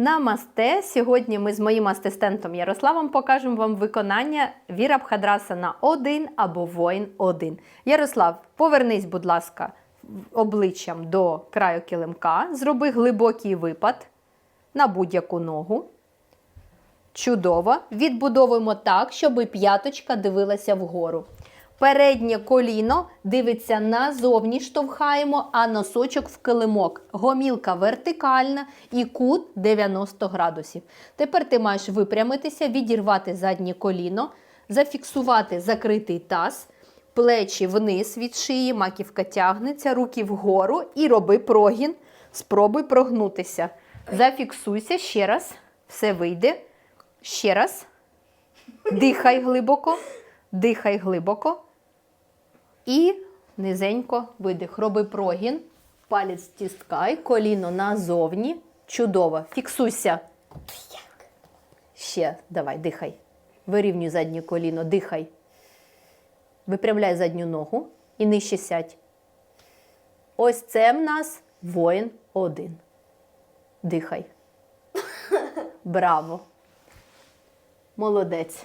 Намасте. Сьогодні ми з моїм асистентом Ярославом покажемо вам виконання Вірабхадрасана 1 або воїн 1. Ярослав, повернись, будь ласка, обличчям до краю килимка, зроби глибокий випад на будь-яку ногу. Чудово. Відбудовуємо так, щоб п'яточка дивилася вгору. Переднє коліно дивиться назовні, штовхаємо, а носочок в килимок. Гомілка вертикальна і кут 90 градусів. Тепер ти маєш випрямитися, відірвати заднє коліно, зафіксувати закритий таз, плечі вниз від шиї, маківка тягнеться, руки вгору і роби прогін. Спробуй прогнутися. Зафіксуйся ще раз. Все вийде. Ще раз. Дихай глибоко. Дихай глибоко. І низенько видих. Роби прогін. Палець стискай, коліно назовні. Чудово. Фіксуйся. Ще давай, дихай. Вирівнюй заднє коліно, дихай. Випрямляй задню ногу і нижче сядь. Ось це в нас воїн один. Дихай. Браво. Молодець.